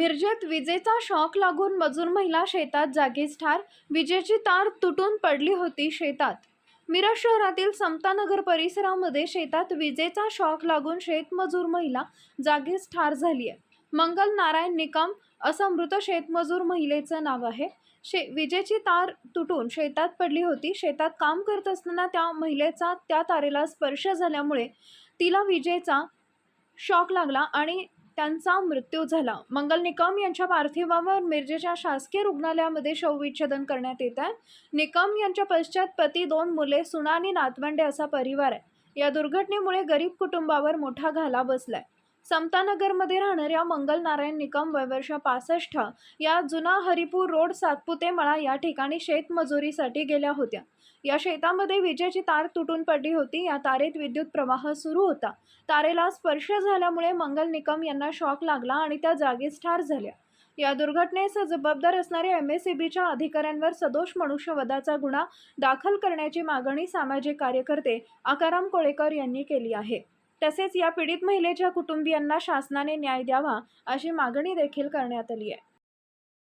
मिरजेत विजेचा शॉक लागून मजूर महिला शेतात जागीच ठार. विजेची तार तुटून पडली होती शेतात. मिरज शहरातील समतानगर परिसरामध्ये शेतात विजेचा शॉक लागून शेतमजूर महिला जागीच ठार झाली आहे. मंगल नारायण निकम असं मृत शेतमजूर महिलेचं नाव आहे. शे विजेची तार तुटून शेतात पडली होती. शेतात काम करत असताना त्या महिलेचा त्या तारेला स्पर्श झाल्यामुळे तिला विजेचा शॉक लागला आणि त्यांचा मृत्यू झाला. मंगल निकम यांच्या पार्थिवावर मिरजेच्या शासकीय रुग्णालयामध्ये शवविच्छेदन करण्यात येत आहे. निकम यांच्या पश्चात पती दोन मुले सुना आणि नातवंडे असा परिवार आहे. या दुर्घटनेमुळे गरीब कुटुंबावर मोठा घाला बसलाय. समतानगरमध्ये राहणाऱ्या मंगल नारायण निकम वयवर्ष पासष्ट या जुना हरिपूर रोड सातपुते मळा या ठिकाणी शेतमजुरीसाठी गेल्या होत्या. या शेतामध्ये विजेची तार तुटून पडली होती. या तारेत विद्युत प्रवाह सुरू होता. तारेला स्पर्श झाल्यामुळे मंगल निकम यांना शॉक लागला आणि त्या जागीच ठार झाल्या. या दुर्घटनेस जबाबदार असणाऱ्या एम एस सी बीच्या अधिकाऱ्यांवर सदोष मनुष्यवधाचा गुन्हा दाखल करण्याची मागणी सामाजिक कार्यकर्ते आकाराम कोळेकर यांनी केली आहे. तसेच या पीडित महिलेच्या कुटुंबियांना शासनाने न्याय द्यावा अशी मागणी देखील करण्यात आली आहे.